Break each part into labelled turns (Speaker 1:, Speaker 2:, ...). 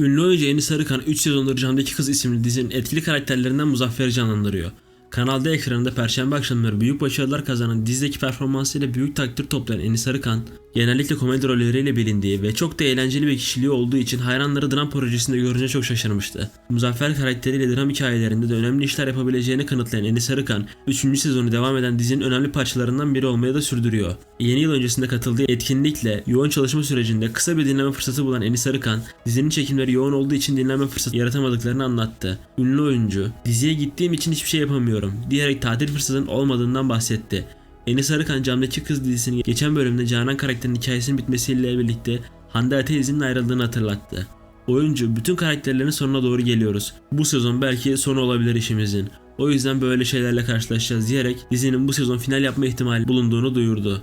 Speaker 1: Ünlü oyuncu Enis Sarıkan 3 sezondur Camdaki Kız isimli dizinin etkili karakterlerinden Muzaffer'i canlandırıyor. Kanalda ekranında perşembe akşamları büyük başarılar kazanan dizideki performansıyla büyük takdir toplayan Enis Arıkan, genellikle komedi rolleriyle bilindiği ve çok da eğlenceli bir kişiliği olduğu için hayranları dram projesinde görünce çok şaşırmıştı. Muzaffer karakteriyle dram hikayelerinde de önemli işler yapabileceğini kanıtlayan Enis Arıkan, 3. sezonu devam eden dizinin önemli parçalarından biri olmaya da sürdürüyor. Yeni yıl öncesinde katıldığı etkinlikle yoğun çalışma sürecinde kısa bir dinleme fırsatı bulan Enis Arıkan, dizinin çekimleri yoğun olduğu için dinlenme fırsatı yaratamadıklarını anlattı. Ünlü oyuncu, diziye gittiğim için hiçbir şey yapamıyorum diyerek tatil fırsatının olmadığından bahsetti. Enis Arıkan Camdaki Kız dizisinin geçen bölümde Canan karakterinin hikayesinin bitmesiyle birlikte Hande Ateyiz'in ayrıldığını hatırlattı. Oyuncu bütün karakterlerin sonuna doğru geliyoruz. Bu sezon belki sonu olabilir işimizin. O yüzden böyle şeylerle karşılaşacağız diyerek dizinin bu sezon final yapma ihtimali bulunduğunu duyurdu.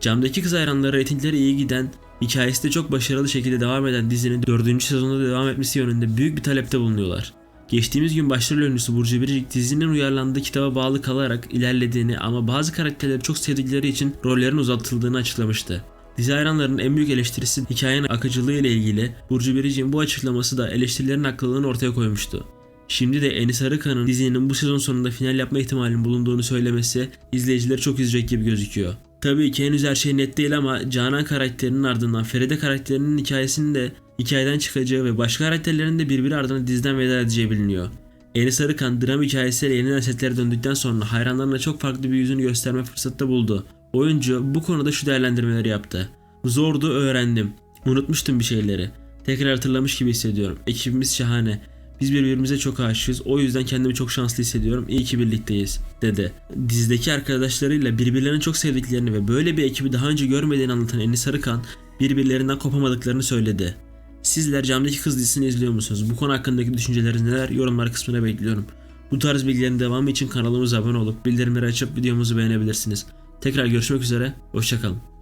Speaker 1: Camdaki kız hayranları reytingleri iyi giden, hikayesi de çok başarılı şekilde devam eden dizinin 4. sezonda da devam etmesi yönünde büyük bir talepte bulunuyorlar. Geçtiğimiz gün başrol ünlüsü Burcu Biricik dizinin uyarlandığı kitaba bağlı kalarak ilerlediğini ama bazı karakterleri çok sevdikleri için rollerin uzatıldığını açıklamıştı. Dizi hayranlarının en büyük eleştirisi hikayenin akıcılığı ile ilgili Burcu Biricik'in bu açıklaması da eleştirilerin haklılığını ortaya koymuştu. Şimdi de Enis Arıkan'ın dizinin bu sezon sonunda final yapma ihtimalinin bulunduğunu söylemesi izleyicileri çok üzecek gibi gözüküyor. Tabii ki henüz her şey net değil ama Canan karakterinin ardından Feride karakterinin hikayesinin de hikayeden çıkacağı ve başka karakterlerin de birbiri ardına diziden veda edeceği biliniyor. Enis Arıkan dram hikayesiyle yeniden setlere döndükten sonra hayranlarına çok farklı bir yüzünü gösterme fırsatı da buldu. Oyuncu bu konuda şu değerlendirmeleri yaptı. Zordu öğrendim. Unutmuştum bir şeyleri. Tekrar hatırlamış gibi hissediyorum. Ekibimiz şahane. Biz birbirimize çok aşığız. O yüzden kendimi çok şanslı hissediyorum. İyi ki birlikteyiz." dedi. Dizideki arkadaşlarıyla birbirlerini çok sevdiklerini ve böyle bir ekibi daha önce görmediğini anlatan Enis Arıkan birbirlerinden kopamadıklarını söyledi. Sizler Camdaki Kız dizisini izliyor musunuz? Bu konu hakkındaki düşünceleriniz neler? Yorumlar kısmına bekliyorum. Bu tarz bilgilerin devamı için kanalımıza abone olup bildirimleri açıp videomuzu beğenebilirsiniz. Tekrar görüşmek üzere, hoşçakalın.